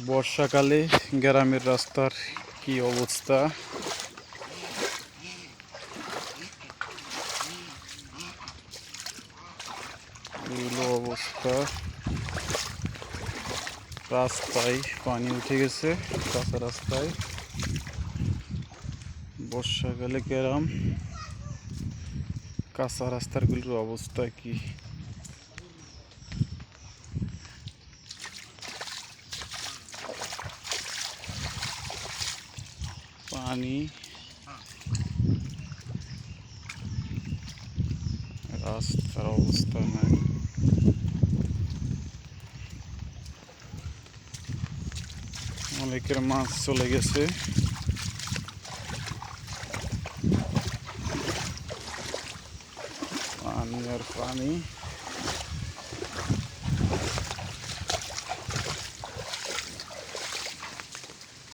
বর্ষাকালে গ্রামের রাস্তার কি অবস্থা? অবস্থা। রাস্তায় পানি উঠে গেছে, কাঁচা রাস্তায়। বর্ষাকালে গ্রাম, কাঁচা রাস্তাগুলোর অবস্থা কি? পানি রাস্তার অবস্থা নাই অনেকের মাছ চলে গেছে পানি আর পানি